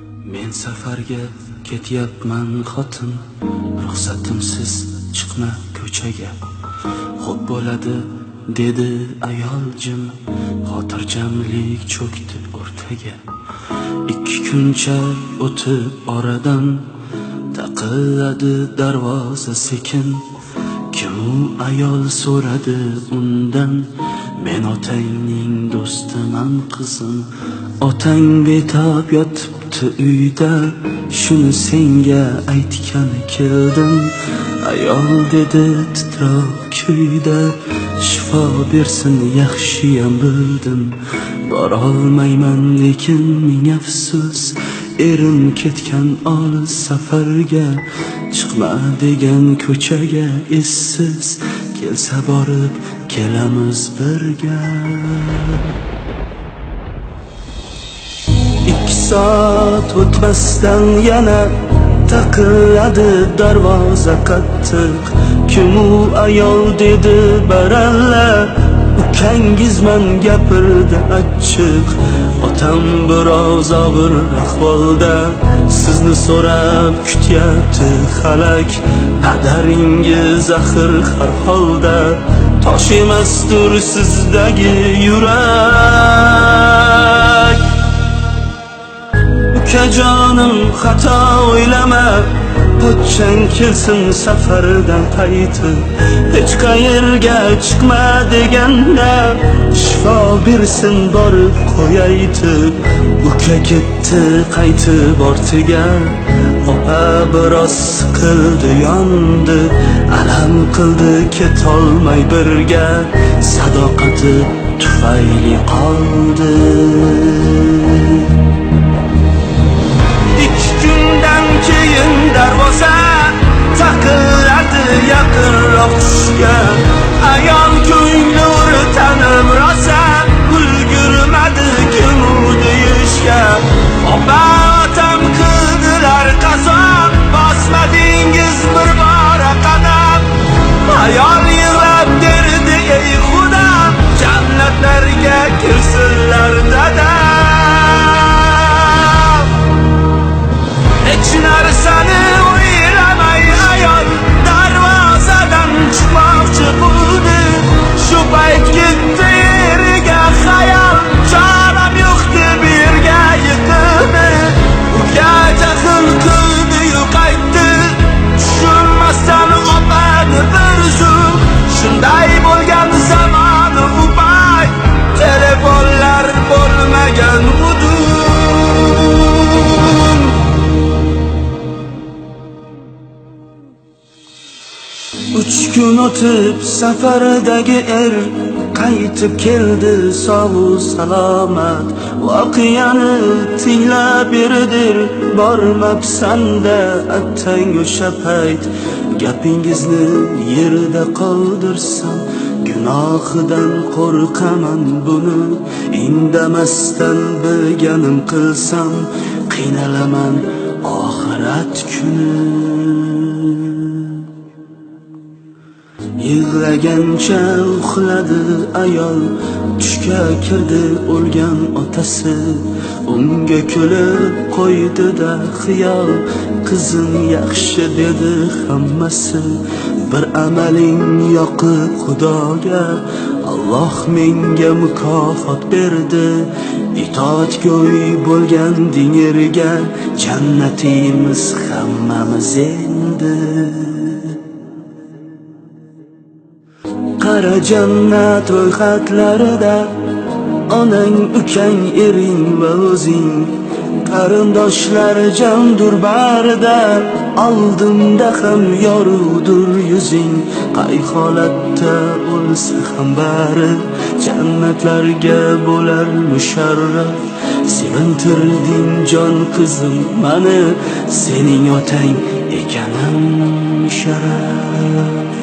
men safarga ketyapman xotin ruxsatimsiz chiqma ko'chaga. Xo'p bo'ladi dedi ayol jim xotirjamlik cho'kdi o'rtaga. Ikki kuncha o'tib oradan taqilladi darvoza sekin. Kim u ayol so'radi undan men otangning do'stiman qizim. Otang betab yotibdi uyda. Shuni senga aytgani keldim. Ayol dedi titroq kuyda. Shifo bersin yaxshiyam bildim. Borolmayman lekin ming afsus. Erim ketgan olis safarga. Chiqma degan ko'chaga essiz kelsa borib kelamiz birga ikki soat o'tmasdan yana taqilladi darvoza qattiq kim u ayol dedi baralla ukangizman gapirdi achchiq otam biroz og'ir ahvolda sizni so'rab kutyapti halak padaringiz axir har holda tosh emasdir sizdagi yurak ukajonim xato o'ylama çenkilsin seferden taytı Hiç kayırga çıkma degende Şifa birsin barıp koyaydı. Uka gitti kaytı bortiga Opa biraz sıkıldı yandı. Alam kıldı ketolmay birge Sadakati tufayli kaldı. İki günden keyin uch kun o'tib safardagi er qaytib keldi sog'u salomat. Voqeani tinglab berdir bormabsanda attang o'sha payt. Gapingizni yerda qoldirsam gunohidan qo'rqaman buni. Indamasdan bilganim qilsam qiynalaman oxirat kuni. Yig'lagancha uxladi ayol Tushga kirdi o'lgan otasi. Unga kulib qo'ydida xiyol Qizim yaxshi dedi hammasi. Bir amaling yoqib xudoga Alloh menga mukofot berdi. Itoatgo'y bo'lgan dingerga Jannatimiz hammamiz endi. Qara jannat ro'yxatlarida onang, ukang, ering va o'zing qarindoshlar jamdur barida oldinda ham yorug'dur yuzing qay holatda o'lsa ham bari jannatlarga bo'lar musharraf sevintirding jon qizim mani sening otang ekanim sharaf